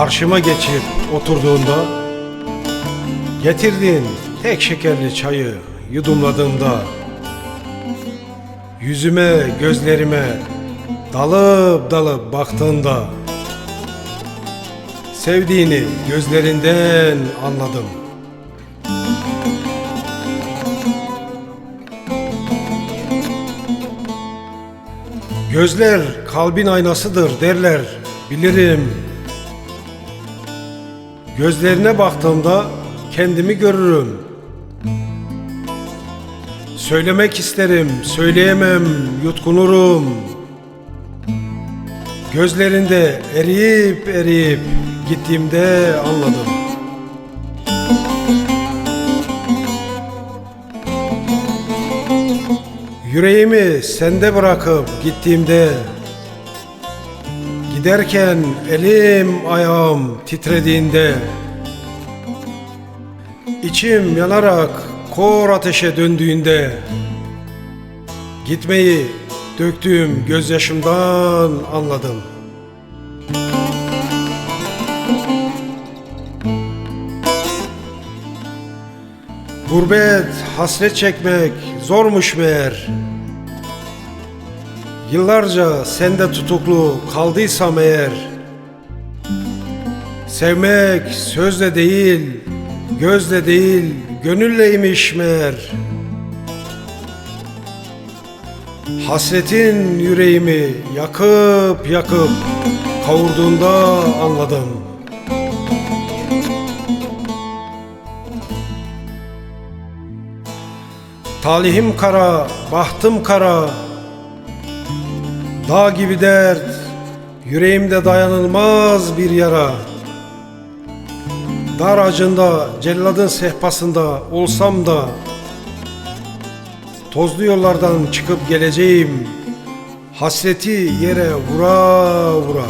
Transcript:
karşıma geçip oturduğunda Getirdin tek şekerli çayı yudumladığımda Yüzüme gözlerime dalıp dalıp baktığında Sevdiğini gözlerinden anladım. Gözler kalbin aynasıdır derler bilirim Gözlerine baktığımda kendimi görürüm. Söylemek isterim, söyleyemem, yutkunurum. Gözlerinde eriyip eriyip gittiğimde anladım. Yüreğimi sende bırakıp gittiğimde Giderken elim ayağım titrediğinde İçim yanarak kor ateşe döndüğünde Gitmeyi döktüğüm gözyaşımdan anladım. Gurbet, hasret çekmek zormuş meğer Yıllarca sende tutuklu kaldıysam eğer Sevmek sözle değil, gözle değil, gönülleymiş meğer. Hasretin yüreğimi yakıp yakıp kavurduğunda anladım. Talihim kara, bahtım kara Dağ gibi dert, yüreğimde dayanılmaz bir yara. Dar acında, celladın sehpasında olsam da Tozlu yollardan çıkıp geleceğim Hasreti yere vura vura